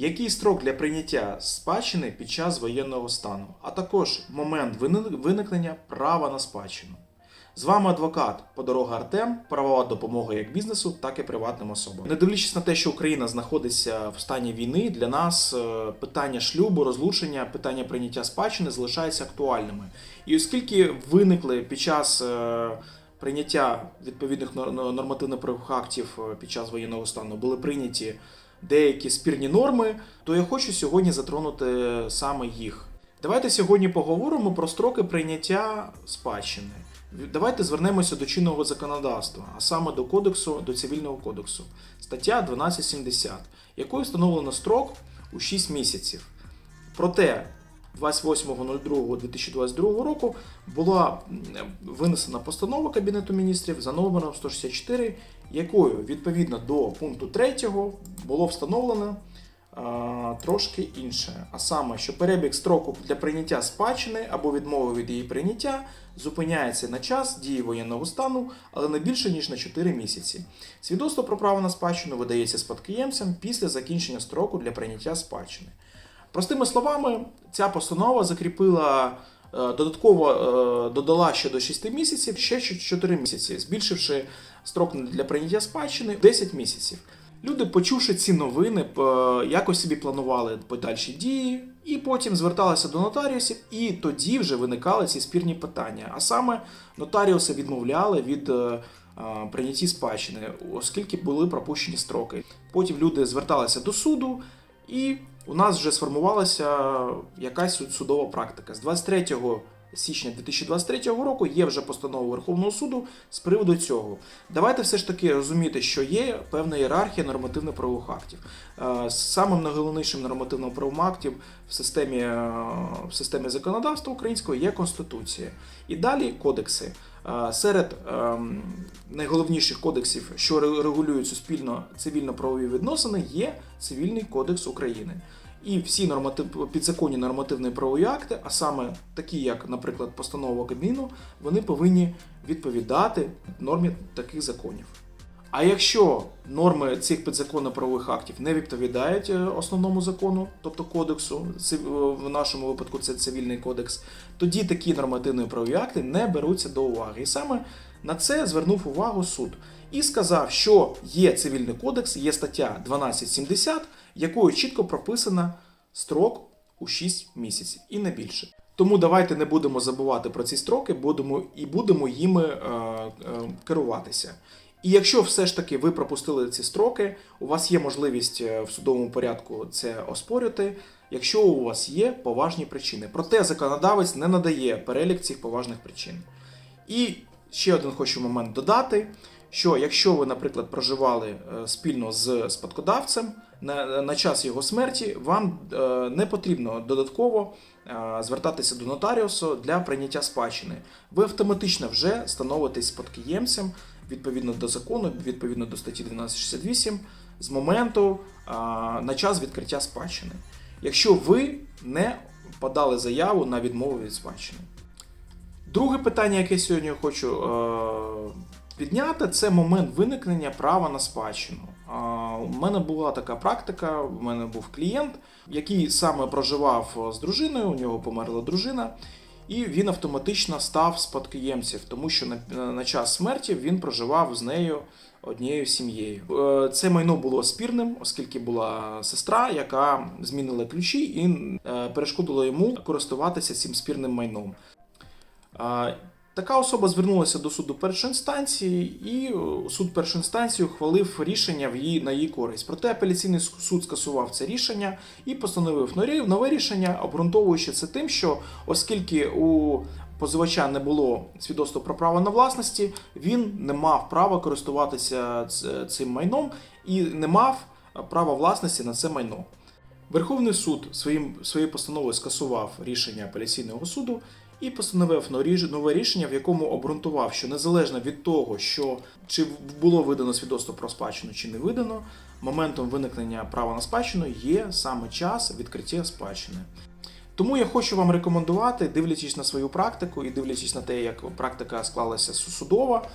Який строк для прийняття спадщини під час воєнного стану, а також момент виникнення права на спадщину. З вами адвокат Подорога Артем, правова допомога як бізнесу, так і приватним особам. Не дивлячись на те, що Україна знаходиться в стані війни, для нас е, питання шлюбу, розлучення, питання прийняття спадщини залишаються актуальними. І оскільки виникли під час е, прийняття відповідних нор- нормативно-правових актів е, під час воєнного стану, були прийняті деякі спірні норми, то я хочу сьогодні затронути саме їх. Давайте сьогодні поговоримо про строки прийняття спадщини. Давайте звернемося до чинного законодавства, а саме до кодексу, до цивільного кодексу, стаття 1270, якою встановлено строк у 6 місяців. Проте 28.02.2022 року була винесена постанова Кабінету міністрів за номером 164, якою відповідно до пункту 3 було встановлено а, трошки інше. А саме, що перебіг строку для прийняття спадщини або відмови від її прийняття зупиняється на час дії воєнного стану, але не більше ніж на 4 місяці. Свідоцтво про право на спадщину видається спадкоємцям після закінчення строку для прийняття спадщини. Простими словами, ця постанова закріпила е, додатково е, додала ще до 6 місяців, ще 4 місяці, збільшивши строк для прийняття спадщини 10 місяців. Люди, почувши ці новини, якось собі планували подальші дії, і потім зверталися до нотаріусів, і тоді вже виникали ці спірні питання. А саме нотаріуси відмовляли від е, прийнятті спадщини, оскільки були пропущені строки. Потім люди зверталися до суду, і у нас вже сформувалася якась судова практика. З 23 січня 2023 року є вже постанова Верховного суду з приводу цього. Давайте все ж таки розуміти, що є певна ієрархія нормативно-правових актів. Е, Самим найголовнішим нормативно-правовим актом в системі, е, в системі законодавства українського є Конституція. І далі кодекси. Серед ем, найголовніших кодексів, що ре- регулюють суспільно цивільно-правові відносини, є Цивільний кодекс України. І всі норматив, підзаконні нормативні правові акти, а саме такі, як, наприклад, постанова Кабміну, вони повинні відповідати нормі таких законів. А якщо норми цих підзаконно-правових актів не відповідають е, основному закону, тобто кодексу, в нашому випадку це цивільний кодекс, тоді такі нормативні правові акти не беруться до уваги. І саме на це звернув увагу суд і сказав, що є цивільний кодекс, є стаття 1270, якою чітко прописано строк у 6 місяців і не більше. Тому давайте не будемо забувати про ці строки, будемо і будемо їми е, е, керуватися. І якщо все ж таки ви пропустили ці строки, у вас є можливість е, в судовому порядку це оспорити, якщо у вас є поважні причини. Проте законодавець не надає перелік цих поважних причин. І ще один хочу момент додати: що якщо ви, наприклад, проживали е, спільно з спадкодавцем на, на час його смерті, вам е, не потрібно додатково звертатися до нотаріусу для прийняття спадщини. Ви автоматично вже становитесь спадкоємцем відповідно до закону, відповідно до статті 1268, з моменту е, на час відкриття спадщини, якщо ви не подали заяву на відмову від спадщини. Друге питання, яке сьогодні хочу е, підняти, це момент виникнення права на спадщину. Е, у мене була така практика, у мене був клієнт, який саме проживав з дружиною, у нього померла дружина, і він автоматично став спадкоємцем, тому що на, на час смерті він проживав з нею однією сім'єю. Е, Це майно було спірним, оскільки була сестра, яка змінила ключі і е, перешкодила йому користуватися цим спірним майном. Така особа звернулася до суду першої інстанції, і е, суд першої інстанції ухвалив рішення в її, на її користь. Проте апеляційний суд скасував це рішення і постановив нове- рішення, обґрунтовуючи це тим, що оскільки у позивача не було свідоцтва про право на власності, він не мав права користуватися цим майном і не мав права власності на це майно. Верховний суд своїм, своєю постановою скасував рішення апеляційного суду і постановив нове рішення, в якому обґрунтував, що незалежно від того, що чи було видано свідоцтво про спадщину, чи не видано, моментом виникнення права на спадщину є саме час відкриття спадщини. Тому я хочу вам рекомендувати, дивлячись на свою практику і дивлячись на те, як практика склалася судова,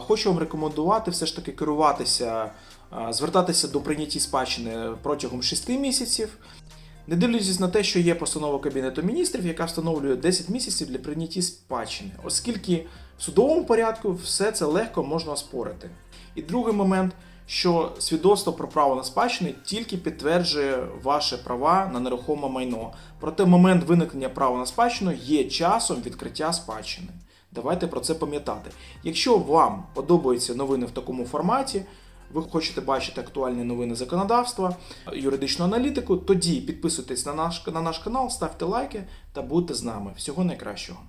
хочу вам рекомендувати все ж таки керуватися, звертатися до прийняття спадщини протягом 6 місяців. Не дивлячись на те, що є постанова Кабінету міністрів, яка встановлює 10 місяців для прийняття спадщини, оскільки в судовому порядку все це легко можна оспорити. І другий момент, що свідоцтво про право на спадщину тільки підтверджує ваші права на нерухоме майно. Проте момент виникнення права на спадщину є часом відкриття спадщини. Давайте про це пам'ятати. Якщо вам подобаються новини в такому форматі, ви хочете бачити актуальні новини законодавства, юридичну аналітику, тоді підписуйтесь на наш, на наш канал, ставте лайки та будьте з нами. Всього найкращого.